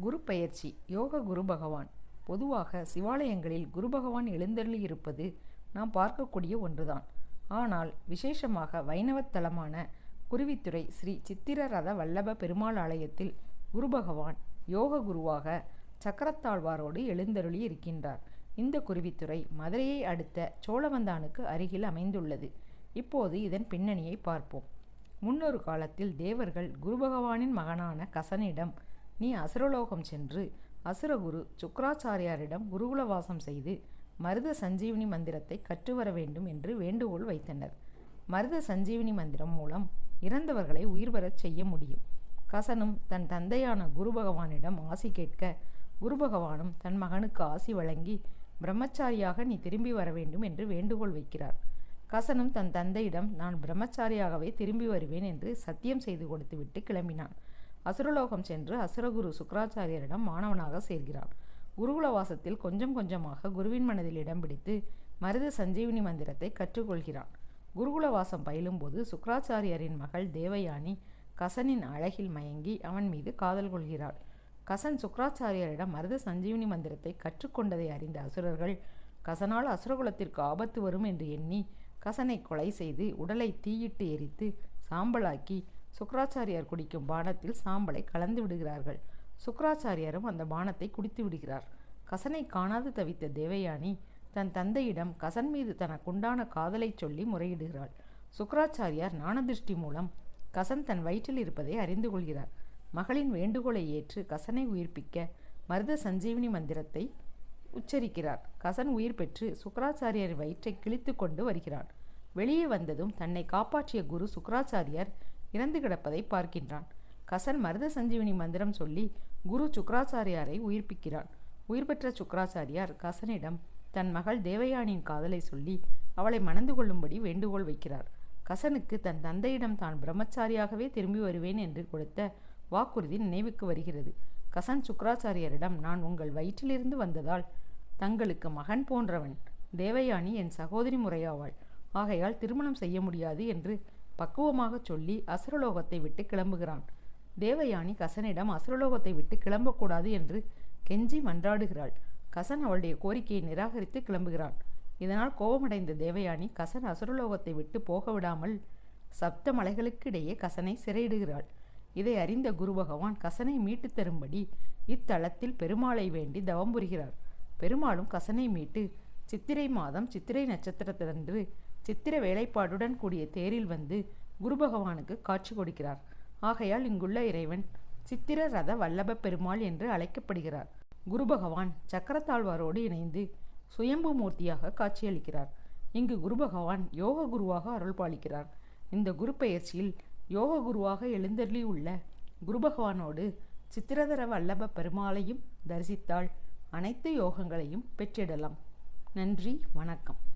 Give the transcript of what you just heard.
குரு பயிற்சி யோக குரு பகவான். பொதுவாக சிவாலயங்களில் குரு பகவான் எழுந்தருளி இருப்பது நாம் பார்க்கக்கூடிய ஒன்றுதான். ஆனால் விசேஷமாக வைணவத் தலமான குருவித்துறை ஸ்ரீ சித்திரரத வல்லப பெருமாள் ஆலயத்தில் குரு பகவான் யோக குருவாக சக்கரத்தாழ்வாரோடு எழுந்தருளி இருக்கின்றார். இந்த குருவித்துறை மதுரையை அடுத்த சோழவந்தானுக்கு அருகில் அமைந்துள்ளது. இப்போது இதன் பின்னணியை பார்ப்போம். முன்னொரு காலத்தில் தேவர்கள் குரு பகவானின் மகனான கசனிடம் நீ அசுரலோகம் சென்று அசுரகுரு சுக்ராச்சாரியாரிடம் குருகுலவாசம் செய்து மருத சஞ்சீவினி மந்திரத்தை கற்றுவர வேண்டும் என்று வேண்டுகோள் வைத்தனர். மருத சஞ்சீவினி மந்திரம் மூலம் இறந்தவர்களை உயிர் வரச் செய்ய முடியும். கசனும் தன் தந்தையான குரு பகவானிடம் ஆசி கேட்க குரு பகவானும் தன் மகனுக்கு ஆசி வழங்கி பிரம்மச்சாரியாக நீ திரும்பி வர வேண்டும் என்று வேண்டுகோள் வைக்கிறார். கசனும் தன் தந்தையிடம் நான் பிரம்மச்சாரியாகவே திரும்பி வருவேன் என்று சத்தியம் செய்து கொடுத்துவிட்டு கிளம்பினான். அசுரலோகம் சென்று அசுரகுரு சுக்கராச்சாரியரிடம் மாணவனாக சேர்கிறான் குருகுலவாசத்தில் கொஞ்சம் கொஞ்சமாக குருவின் மனதில் இடம் பிடித்து மருத சஞ்சீவினி மந்திரத்தை கற்றுக்கொள்கிறான். குருகுலவாசம் பயிலும்போது சுக்கராச்சாரியரின் மகள் தேவயானி கசனின் அழகில் மயங்கி அவன் மீது காதல் கொள்கிறாள். கசன் சுக்கராச்சாரியரிடம் மருத சஞ்சீவினி மந்திரத்தை கற்றுக்கொண்டதை அறிந்த அசுரர்கள் கசனால் அசுரகுலத்திற்கு ஆபத்து வரும் என்று எண்ணி கசனை கொலை செய்து உடலை தீயிட்டு எரித்து சாம்பலாக்கி சுக்கராச்சாரியார் குடிக்கும் பானத்தில் சாம்பலை கலந்து விடுகிறார்கள். சுக்கராச்சாரியாரும் அந்த பானத்தை குடித்து விடுகிறார். கசனை காணாது தவித்த தேவயானி தன் தந்தையிடம் கசன் மீது தனக்குண்டான காதலை சொல்லி முறையிடுகிறாள். சுக்கராச்சாரியார் ஞானதிருஷ்டி மூலம் கசன் தன் வயிற்றில் இருப்பதை அறிந்து கொள்கிறார். மகளின் வேண்டுகோளை ஏற்று கசனை உயிர்ப்பிக்க மருத சஞ்சீவினி மந்திரத்தை உச்சரிக்கிறார். கசன் உயிர் பெற்று சுக்கராச்சாரியர் வயிற்றை கிழித்து கொண்டு வருகிறான். வெளியே வந்ததும் தன்னை காப்பாற்றிய குரு சுக்கராச்சாரியார் இறந்து கிடப்பதை பார்க்கின்றான். கசன் மருத சஞ்சீவினி மந்திரம் சொல்லி குரு சுக்கராச்சாரியாரை உயிர்ப்பிக்கிறான். உயிர் பெற்ற சுக்கராச்சாரியார் கசனிடம் தன் மகள் தேவயானியின் காதலை சொல்லி அவளை மணந்து கொள்ளும்படி வேண்டுகோள் வைக்கிறார். கசனுக்கு தன் தந்தையிடம் தான் பிரம்மச்சாரியாகவே திரும்பி வருவேன் என்று கொடுத்த வாக்குறுதி நினைவுக்கு வருகிறது. கசன் சுக்கராச்சாரியரிடம் நான் உங்கள் வயிற்றிலிருந்து வந்ததால் தங்களுக்கு மகன் போன்றவன் தேவயானி என் சகோதரி முறையாவாள். ஆகையால் திருமணம் செய்ய முடியாது என்று பக்குவமாக சொல்லி அசுரலோகத்தை விட்டு கிளம்புகிறான். தேவயானி கசனிடம் அசுரலோகத்தை விட்டு கிளம்பக்கூடாது என்று கெஞ்சி மன்றாடுகிறாள். கசன் அவளுடைய கோரிக்கையை நிராகரித்து கிளம்புகிறான். இதனால் கோபமடைந்த தேவயானி கசன் அசுரலோகத்தை விட்டு போக விடாமல் சப்த மலைகளுக்கிடையே கசனை சிறையிடுகிறாள். இதை அறிந்த குரு பகவான் கசனை மீட்டு தரும்படி இத்தலத்தில் பெருமாளை வேண்டி தவம் புரிகிறார். பெருமாளும் கசனை மீட்டு சித்திரை மாதம் சித்திரை நட்சத்திரத்திலன்று சித்திர வேலைப்பாடுடன் கூடிய தேரில் வந்து குரு பகவானுக்கு காட்சி கொடுக்கிறார். ஆகையால் இங்குள்ள இறைவன் சித்திர ரத வல்லப பெருமாள் என்று அழைக்கப்படுகிறார். குரு பகவான் சக்கரத்தாழ்வாரோடு இணைந்து சுயம்பு மூர்த்தியாக காட்சியளிக்கிறார். இங்கு குரு பகவான் யோக குருவாக அருள் பாலிக்கிறார். இந்த குரு பயிற்சியில் யோக குருவாக எழுந்தருளி உள்ள குரு பகவானோடு சித்திரதர வல்லப பெருமாளையும் தரிசித்தால் அனைத்து யோகங்களையும் பெற்றிடலாம். நன்றி வணக்கம்.